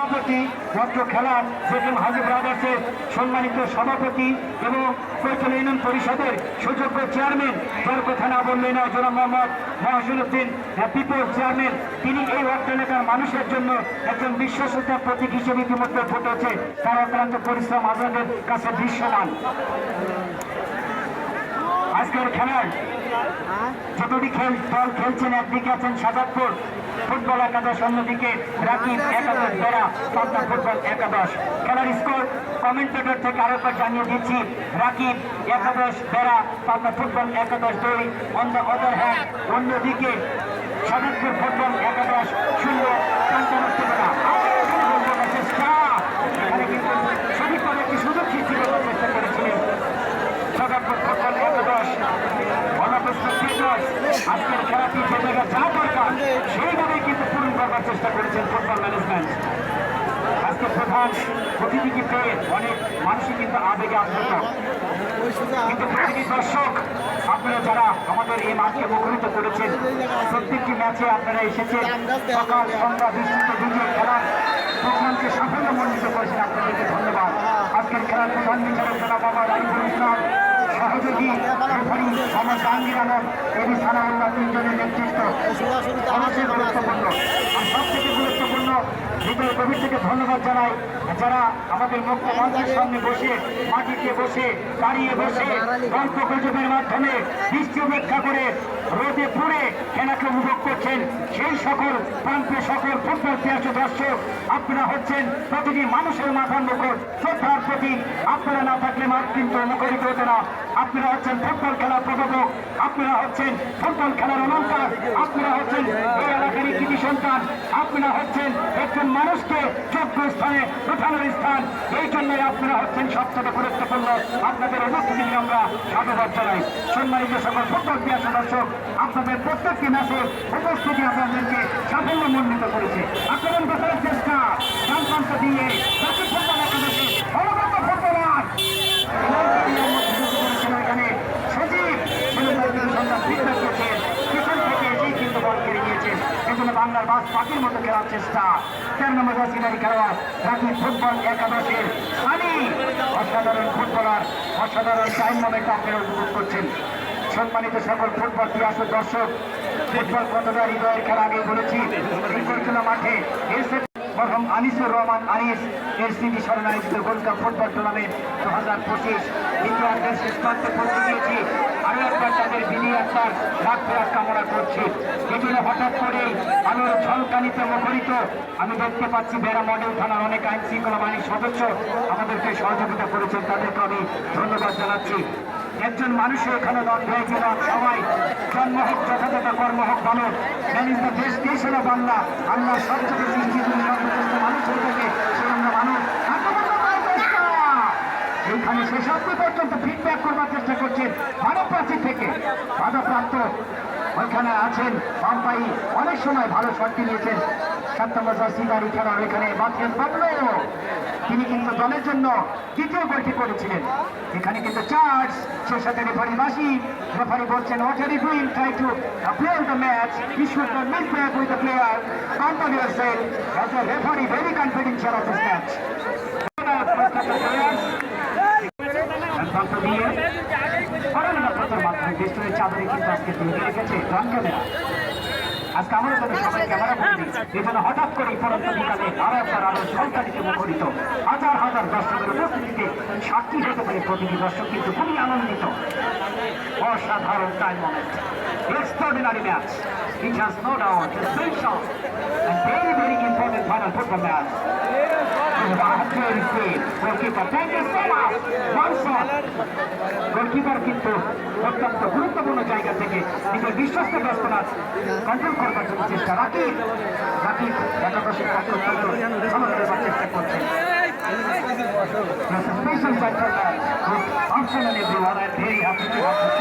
সভাপতি ভদ্র খেলার বেগম হাজি ব্রাদার্সের সম্মানিত সভাপতি এবং ইউনিয়ন পরিষদের সুযোগ্য চেয়ারম্যান যার কথা না বললে না জনাব মোহাম্মদ মহাজুদ্দিন পিপল চেয়ারম্যান। তিনি এই অর্থ এলাকার মানুষের জন্য একজন বিশ্বসতার প্রতীক হিসেবে ইতিমধ্যে ফুটেছে তার অক্লান্ত পরিশ্রম আমাদের কাছে দৃশ্যমান। আজকের খেলার যতটি খেল দল খেলছেন একদিকে আছেন সাজাদপুর? ফুটবল একাদশ অন্যদিকে রাকিব একাদশ বেড়া পাবনা ফুটবল একাদশ। খেলার স্কোর কমেন্টেটর থেকে আরেকবার জানিয়ে দিচ্ছি রাকিব একাদশ বেড়া পাবনা ফুটবল একাদশ দুই অন দ্য অদার হ্যান্ড অন্যদিকে সাজাদপুর ফুটবল একাদশ শূন্য পঞ্চান্ন বেড়া আবার এখানে গোল করার চেষ্টা এখানে কিন্তু সঠিকভাবে একটি সুযোগ সৃষ্টি করার চেষ্টা করেছিলেন সাজাদপুর ফুটবল একাদশ অনাবস্থ ফিটনেস খেলাটি যে জায়গায় যা দরকার। সেইভাবেই কিন্তু পূরণ করবার চেষ্টা করেছেন ফুটবল ম্যানেজমেন্ট আজকে প্রধান অতিথিকে পেয়ে অনেক মানুষই কিন্তু আবেগে আপ্লুত। কিন্তু প্রতিটি দর্শক, আপনারা যারা আমাদের এই মাঠকে মুখরিত করেছেন, প্রত্যেকটি ম্যাচে আপনারা এসেছেন। সকাল সন্ধ্যা বৃষ্টিতে বিজয় খেলার প্রোগ্রামকে সাফল্যমণ্ডিত করেছেন আপনাদেরকে ধন্যবাদ। আজকের খেলার প্রধান বিচারক জনাব আমার আরিফুল ইসলাম। রেফারি মোহাম্মদ জাহাঙ্গীর আলম এবি তিনজনের নেতৃত্ব। অবশ্যই গুরুত্বপূর্ণ। আর সব থেকে গুরুত্বপূর্ণ হৃদয় গভীর থেকে ধন্যবাদ জানাই। যারা আমাদের মঞ্চের সামনে বসে, মাটিতে বসে, দাঁড়িয়ে বসে গল্প গুজবের মাধ্যমে বৃষ্টি উপেক্ষা করে রোদে পুড়ে খেলাকে উপভোগ করছেন, সেই সকল প্রান্তে সকল ফুটবল প্রিয়াস দর্শক, আপনারা হচ্ছেন প্রতিটি মানুষের মাথার মুখর শ্রদ্ধার প্রতি আপনারা না থাকলে মাঠ কিন্তু মুখরিত হতো না। আপনারা হচ্ছেন ফুটবল খেলার প্রভাবক আপনারা হচ্ছেন ফুটবল খেলার অলঙ্কার আপনারা হচ্ছেন সন্তান আপনারা হচ্ছেন একজন মানুষকে যোগ্য স্থানে ওঠানোর স্থান। এই জন্যই আপনারা হচ্ছেন সবচেয়ে গুরুত্বপূর্ণ। আপনাদের অনুষ্ঠিত আমরা সাধুবাদ জানাই। সম্মানিত সকল প্রিয় সদস্য আপনাদের প্রত্যেকটি ম্যাচের উপস্থিতি আপনাদেরকে সাফল্য মণ্ডিত করেছে। আক্রমণ করার চেষ্টা ডানপ্রান্ত দিয়ে জাতীয় ফুটবল একাদশে অনবরত ফুটবলার এখানে সজীব ছেলেমেয়েদের সন্তান ফিটনেস করছেন পিছন থেকে এসেই কিন্তু বল কেড়ে নিয়েছেন এজন্য বাংলার বাস পাখির মতো খেলার চেষ্টা। কেন নম্বর জাসিনারি খেলোয়াড়? রাখি ফুটবল একাদশের সানি অসাধারণ ফুটবলার, অসাধারণ টাইম মোমেন্ট আপনারা উপভোগ করছেন। সম্মানিত সকল ফুটবল প্রিয়াস দর্শক, ফুটবল কতটা হৃদয়ের খেলা আগে বলেছি। মাঠে। এসে প্রথম আনিসুর রহমান আনিস এর স্মৃতি স্মরণ আয়োজিত গোল্ড কাপ ফুটবল টুর্নামেন্ট দু হাজার পঁচিশ ইতিহাসের শেষ প্রান্তে পৌঁছে একবার তাদের বিলি একবার লাখ ফেরার কামনা করছি। এজন্য হঠাৎ করেই আলোর ঝলকানিতে মুখরিত। আমি দেখতে পাচ্ছি বেড়া মডেল থানার অনেক আইন শৃঙ্খলা বাহিনীর সদস্য আমাদেরকে সহযোগিতা করেছেন। তাদেরকে আমি ধন্যবাদ জানাচ্ছি। একজন মানুষের এখানে নন হয়েছে সবাই জন্ম হোক যথাযথ কর্ম হোক ভালো। দেশ দিয়েছে না বাংলা। সব সবচেয়ে সৃষ্টি করি সর্বশ্রেষ্ঠ মানুষ হয়ে থাকে সে আমরা মানুষ! এইখানে শেষ পর্যন্ত ফিডব্যাক করবার চেষ্টা করছেন মানব প্রাচীর থেকে। বাধাপ্রাপ্ত ওইখানে আছেন বাম্পাই। অনেক সময় ভালো শটটি নিয়েছেন জার্সি গাড়ি খেলার ওইখানে বাঁচলেন বাবলো তিনি কিন্তু দলের জন্য দ্বিতীয় গোলটি করেছিলেন। এখানে কিন্তু চার্জ। সে সাথে রেফারি বাসি রেফারি বলছেন what are you doing try to play the match he should not miss back with the player company yourself as a referee, very confidential of this match প্রান্ত দিয়ে করোনা প্রচার মাধ্যমে দেশের camera. আজকে হঠাৎ করে পরন্ত বিকালে আরও একবার আলো সরকারিতে মুখরিত হাজার হাজার দর্শকের উপস্থিতিতে সাক্ষী হতে দর্শক কিন্তু আনন্দিত। অসাধারণ time moment extraordinary match which has no doubt a special and very very important final football match. So much one shot goalkeeper কিন্তু অত্যন্ত গুরুত্বপূর্ণ জায়গা থেকে নিজের বিশ্বস্ত ব্যস্ততা কন্ট্রোল করবার জন্য চেষ্টা। রাখি রাখি একাদশের খেলবার চেষ্টা a special very happy to have